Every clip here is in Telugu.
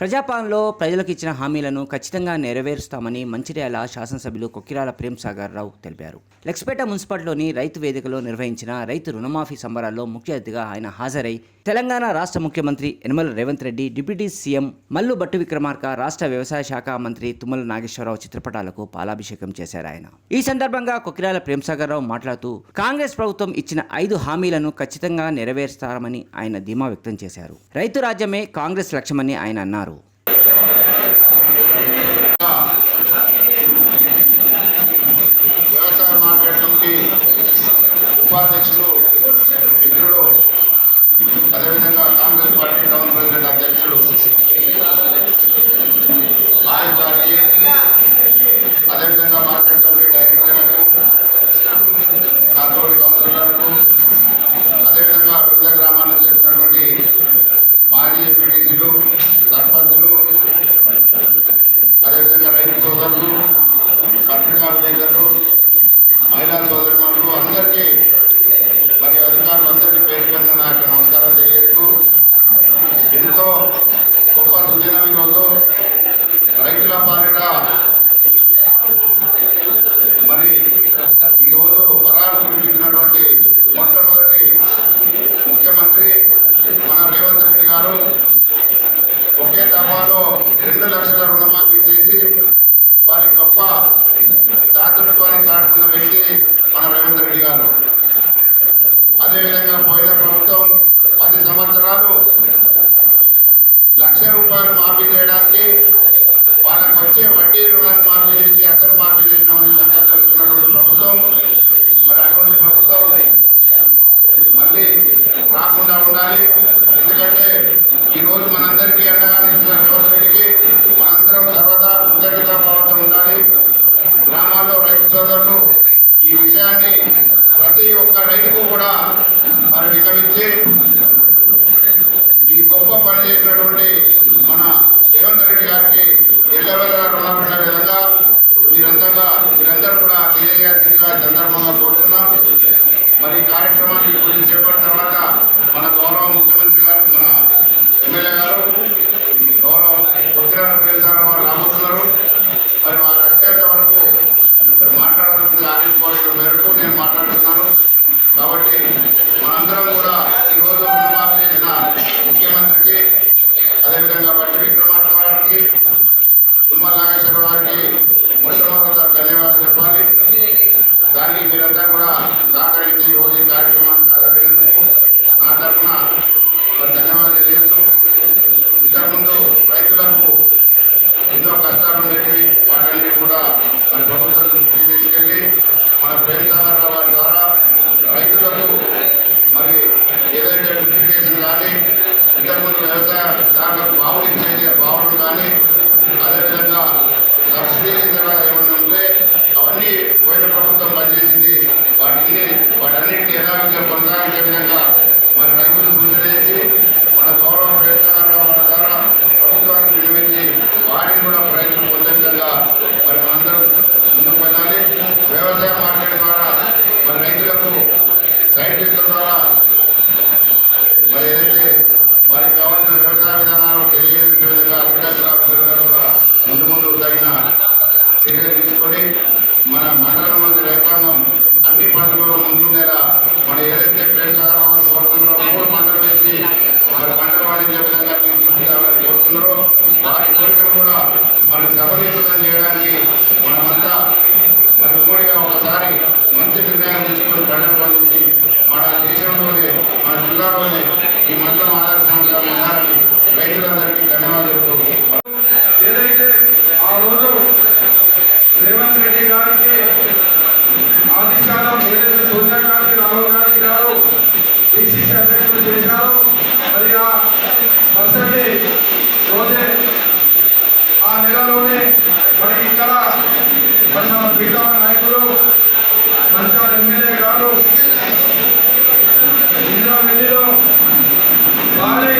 ప్రజాపాలనలో ప్రజలకు ఇచ్చిన హామీలను ఖచ్చితంగా నెరవేరుస్తామని మంచిర్యాల శాసనసభ్యులు కొక్కిరాల ప్రేమ్సాగర్ రావు తెలిపారు. లక్ష్పేట మున్సిపాలిటీలోని రైతు వేదికలో నిర్వహించిన రైతు రుణమాఫీ సంబరాల్లో ముఖ్య అతిథిగా ఆయన హాజరై తెలంగాణ రాష్ట్ర ముఖ్యమంత్రి యనమల రేవంత్ రెడ్డి డిప్యూటీ సీఎం మల్లు బట్టు విక్రమార్క రాష్ట్ర వ్యవసాయ శాఖ మంత్రి తుమ్మల నాగేశ్వరరావు చిత్రపటాలకు పాలాభిషేకం చేశారు ఆయన. ఈ సందర్భంగా కొక్కిరాల ప్రేమసాగర్ రావు మాట్లాడుతూ కాంగ్రెస్ ప్రభుత్వం ఇచ్చిన ఐదు హామీలను ఖచ్చితంగా నెరవేరుస్తారని ఆయన ధీమా వ్యక్తం చేశారు. రైతు రాజ్యమే కాంగ్రెస్ లక్ష్యమని ఆయన అన్నారు. ఉపాధ్యక్షులు మిత్రుడు అదేవిధంగా కాంగ్రెస్ పార్టీ టౌన్ ప్రెసిడెంట్ అధ్యక్షుడు ఆయన గారికి అదేవిధంగా మార్కెట్ కమిటీ డైరెక్టర్లకు నా తోటి కౌన్సిలర్లకు అదేవిధంగా వివిధ గ్రామాల్లో చేసినటువంటి మాజీ ఎంపీటీసీలు సర్పంచులు అదేవిధంగా రైతు సోదరులు పత్రికా విలేకరులు మహిళా సోదరులు అందరికీ మరియు అధికారులు అందరికీ పేరు పేరున నా యొక్క నమస్కారం తెలియజేస్తూ ఎంతో గొప్ప సుదినం ఈరోజు రైతుల పాలిట మరి ఈరోజు వరాలు కురిపించినటువంటి మొట్టమొదటి ముఖ్యమంత్రి మన రేవంత్ రెడ్డి గారు ఒకే దఫాలో రెండు లక్షల రుణమాఫీ చేసి వారి గొప్ప దాతృత్వాన్ని చాటుకున్న వ్యక్తి మన రేవంత్ రెడ్డి గారు. అదేవిధంగా పోయిన ప్రభుత్వం పది సంవత్సరాలు లక్ష రూపాయలు మాఫీ చేయడానికి వాళ్ళకు వచ్చే వడ్డీ రుణాన్ని మాఫీ చేసి అసలు మాఫీ చేసినామని సంఖ్య తెలుసుకున్నటువంటి ప్రభుత్వం మరి అటువంటి ప్రభుత్వం ఉంది. మళ్ళీ రాకుండా ఉండాలి. ఎందుకంటే ఈరోజు మనందరికీ అండగా నిలిచిన రేవంత్ రెడ్డికి మనందరం సర్వదా కృతజ్ఞతా ఉండాలి. గ్రామాల్లో రైతు సోదరులు ఈ విషయాన్ని ప్రతి ఒక్క రైతుకు కూడా మరి విన్నవించి ఈ గొప్ప పని చేసినటువంటి మన రేవంత్ రెడ్డి గారికి ఎల్లవెల్ల రుణపడిన విధంగా మీరందరూ మీరందరూ కూడా తెలియజేయాల్సిందిగా సందర్భంగా కోరుతున్నాం. మరి ఈ కార్యక్రమాన్ని కొద్దిసేపటి తర్వాత మన గౌరవ ముఖ్యమంత్రి గారు మన ఎమ్మెల్యే గారు గౌరవ కొత్తిరాల ప్రేసార వారు రాబోతున్నారు. మరి వారు మాట్లాడాల్సింది మేరకు నేను మాట్లాడుతున్నాను. కాబట్టి మనందరం కూడా ఈరోజు రుణమాఫీ చేసిన ముఖ్యమంత్రికి అదేవిధంగా పట్టి విక్రమార్క గారికి తుమ్మల నాగేశ్వర గారికి మొట్టమొదటి ధన్యవాదాలు చెప్పాలి. దాన్ని మీరంతా కూడా సహకరించి ఈరోజు ఈ కార్యక్రమాన్ని హాజరైనందుకు నా తరఫున కూడా మన ప్రభుత్వం దృష్టికి తీసుకెళ్ళి మన ప్రేమసాగర్ వారి ద్వారా రైతులకు మరి ఏదైతే డూప్లికేషన్ కానీ ఇంతకుముందు వ్యవసాయదారులకు బావులు ఇచ్చేది ఆ బావులు కానీ అదేవిధంగా సబ్సిడీ ద్వారా ఏమన్నా ఉంటే అవన్నీ పోయిన ప్రభుత్వం పనిచేసింది. వాటిని వాటన్నింటినీ యథావిధిగా కొనసాగించే విధంగా చర్యలు తీసుకొని మన మండలంలోని రైతాంగం అన్ని పంటలలో ముందుండేలా మన ఏదైతే ప్రేమసాగరం కోరుతున్నారో మూడు పంటలు వేసి వారి పంటలు వాణిజ్య విధంగా తీసుకుంటామని కోరుతున్నారో వారి కోరికలు కూడా మనకు సఫలీకృతం చేయడానికి మనమంతా మరి ఉమ్మడిగా ఒకసారి మంచి నిర్ణయం తీసుకొని పంటలు పండించి మన దేశంలోనే మన జిల్లాలోనే ఈ మండలం ఆదర్శంగా ఉన్నారని రైతులందరికీ ధన్యవాదాలు ఏదైతే ఆ రోజు రేవంత్ రెడ్డి గారికి అధికారం ఏదైతే సోనియా గాంధీ రాహుల్ గాంధీ గారు పిసిసి అధ్యక్షులు చేశారు మరి ఆ మరుసటి రోజే ఆ నెలలోనే మరి ఇక్కడ మిగతా నాయకులు మంచాల ఎమ్మెల్యే గారు ఇందిరా మిల్లిలో వారి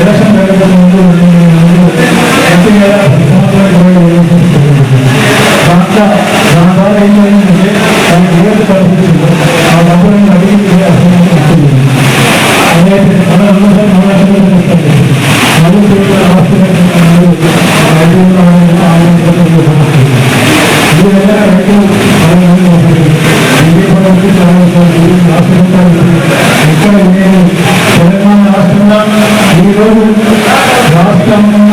ఎలక్షన్ ముందు ప్రతి నెల దాంట్లో దాని ద్వారా ఏమైందంటే దానికి ఏది పరిస్థితుల్లో ఆ డబ్బులను అడిగి అలాగే మన అందరం మన నలుగురు ఆలోచన ఇది కూడా ತನ್ನ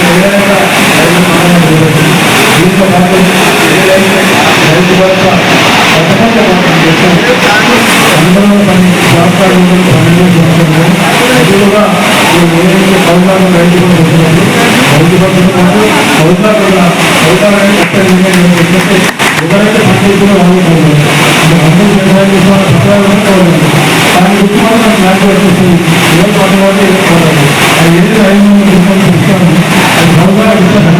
ఏ పట్టుబడి ఏ పడదు అది ఏది అది